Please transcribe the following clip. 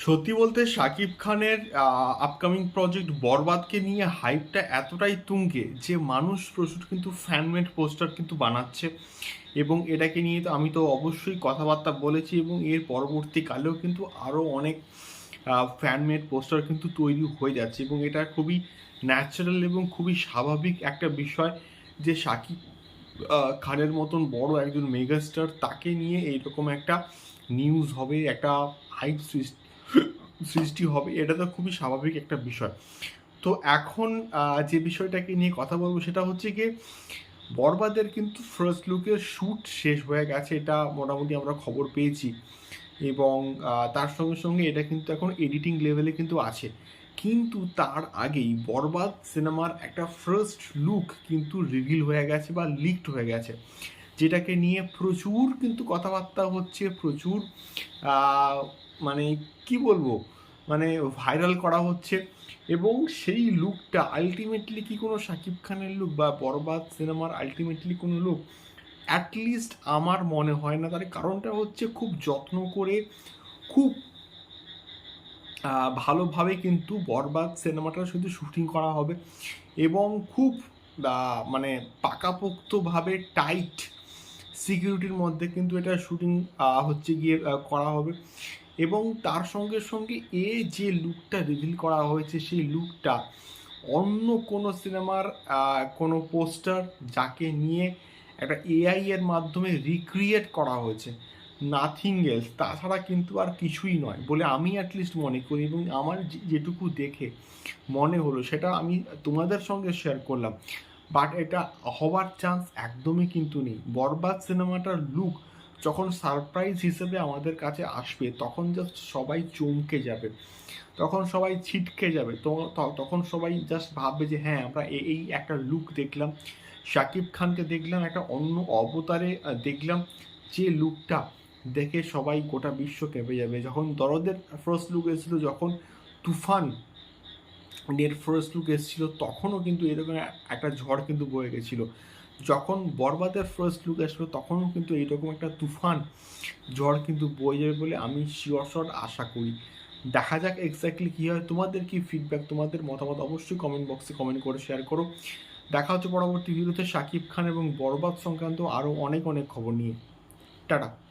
সত্যি বলতে শাকিব খানের আপকামিং প্রজেক্ট বরবাদকে নিয়ে হাইপটা এতটাই তুঙ্গে যে মানুষ প্রচুর কিন্তু ফ্যানমেড পোস্টার কিন্তু বানাচ্ছে। এবং এটাকে নিয়ে তো আমি তো অবশ্যই কথাবার্তা বলেছি এবং এর পরবর্তীকালেও কিন্তু আরও অনেক ফ্যানমেড পোস্টার কিন্তু তৈরি হয়ে যাচ্ছে এবং এটা খুবই ন্যাচারাল এবং খুবই স্বাভাবিক একটা বিষয় যে শাকিব খানের মতন বড় একজন মেগাস্টার তাকে নিয়ে এইরকম একটা নিউজ হবে, একটা হাইপ সৃষ্টি সৃষ্টি হবে, এটা তো খুবই স্বাভাবিক একটা বিষয়। তো এখন যে বিষয়টাকে নিয়ে কথা বলব সেটা হচ্ছে কি বরবাদের কিন্তু ফার্স্ট লুকের শ্যুট শেষ হয়ে গেছে, এটা মোটামুটি আমরা খবর পেয়েছি। এবং তার সঙ্গে সঙ্গে এটা কিন্তু এখন এডিটিং লেভেলে কিন্তু আছে। কিন্তু তার আগেই বরবাদ সিনেমার একটা ফার্স্ট লুক কিন্তু রিভিল হয়ে গেছে বা লিকড হয়ে গেছে। যেটাকে নিয়ে প্রচুর কিন্তু কথাবার্তা হচ্ছে, প্রচুর মানে কি বলব? মানে ভাইরাল করা হচ্ছে এবং সেই লুকটা আলটিমেটলি কি কোনো শাকিব খানের লুক বা বরবাদ সিনেমার আলটিমেটলি কোনো লুক অ্যাটলিস্ট আমার মনে হয় না। তার কারণটা হচ্ছে খুব যত্ন করে, খুব ভালোভাবে কিন্তু বরবাদ সিনেমাটা শুধু শুটিং করা হবে এবং খুব মানে পাকাপোক্তভাবে টাইট সিকিউরিটির মধ্যে কিন্তু এটা শুটিং হচ্ছে গিয়ে করা হবে। এবং তার সঙ্গে সঙ্গে এ যে লুকটা রিভিল করা হয়েছে, সেই লুকটা অন্য কোনো সিনেমার কোনো পোস্টার যাকে নিয়ে একটা এআই এর মাধ্যমে রিক্রিয়েট করা হয়েছে। নাথিং এলস তাছাড়া কিন্তু আর কিছুই নয় বলে আমি অ্যাটলিস্ট মনে করি এবং আমার যেটুকু দেখে মনে হলো সেটা আমি তোমাদের সঙ্গে শেয়ার করলাম। বাট এটা হওয়ার চান্স একদমই কিন্তু নেই। বরবাদ সিনেমাটার লুক যখন সারপ্রাইজ হিসেবে আমাদের কাছে আসবে, তখন জাস্ট সবাই চমকে যাবে। তখন সবাই ছিটকে যাবে। তো তখন সবাই জাস্ট ভাববে যে হ্যাঁ আমরা এই একটা লুক দেখলাম। শাকিব খানকে দেখলাম, একটা অন্য অবতারে দেখলাম যে লুকটা দেখে সবাই গোটা বিশ্ব কেঁপে যাবে। যখন দরদের ফার্স্ট লুক এসেছিল, যখন তুফান এর ফার্স্ট লুক এসেছিল, তখনও কিন্তু এরকম একটা ঝড় কিন্তু বয়ে গেছিল। যখন বরবাদের ফার্স্ট লুক আসলো, তখনও কিন্তু এইরকম একটা তুফান ঝড় কিন্তু বয়ে যাবে বলে আমি শিওর শট আশা করি। দেখা যাক এক্স্যাক্টলি কী হয়। তোমাদের কি ফিডব্যাক তোমাদের মতামত অবশ্যই কমেন্ট বক্সে কমেন্ট করে শেয়ার করো। দেখা হচ্ছে পরবর্তী ভিডিওতে শাকিব খান এবং বরবাদ সংক্রান্ত আরও অনেক অনেক খবর নিয়ে। টাটা।